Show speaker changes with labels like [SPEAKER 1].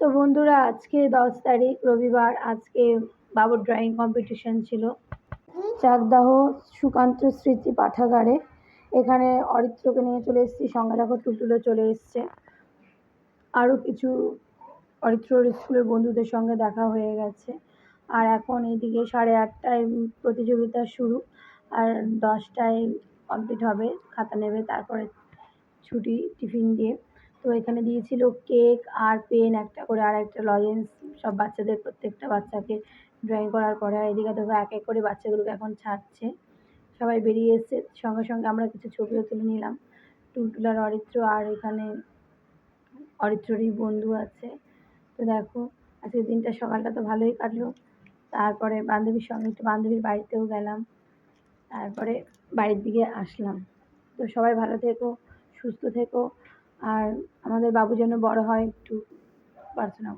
[SPEAKER 1] তো বন্ধুরা, আজকে দশ তারিখ, রবিবার, আজকে বাবুর ড্রয়িং কম্পিটিশন ছিল। চাকদাহ সুকান্ত স্মৃতি পাঠাগারে। এখানে অরিত্রকে নিয়ে চলে এসেছি সঙ্গে দেখো টুলটুলো চলে এসছে। আরও কিছু অরিত্রর স্কুলের বন্ধুদের সঙ্গে দেখা হয়ে গেছে। আর এখন এইদিকে সাড়ে আটটায় প্রতিযোগিতা শুরু। আর দশটায় কমপ্লিট হবে, খাতা নেবে, তারপরে ছুটি, টিফিন দিয়ে। তো এখানে দিয়েছিল কেক আর পেন একটা করে আর একটা লজেন্স, সব বাচ্চাদের প্রত্যেকটা বাচ্চাকে ড্রয়িং করার পরে আর এদিকে দেখো এক এক করে বাচ্চাগুলোকে এখন ছাড়ছে। সবাই বেরিয়ে এসছে, সঙ্গে সঙ্গে আমরা কিছু ছবিও তুলে নিলাম। টুলটুলার অরিত্র আর এখানে অরিত্ররই বন্ধু আছে। তো দেখো, আজকের দিনটা সকালটা তো ভালোই কাটলো। তারপরে বান্ধবীর সঙ্গে একটু বান্ধবীর বাড়িতেও গেলাম। তারপরে বাড়ির দিকে আসলাম। তো সবাই ভালো থেকো, সুস্থ থেকো। আর আমাদের বাবু যেন বড় হয় একটু প্রার্থনা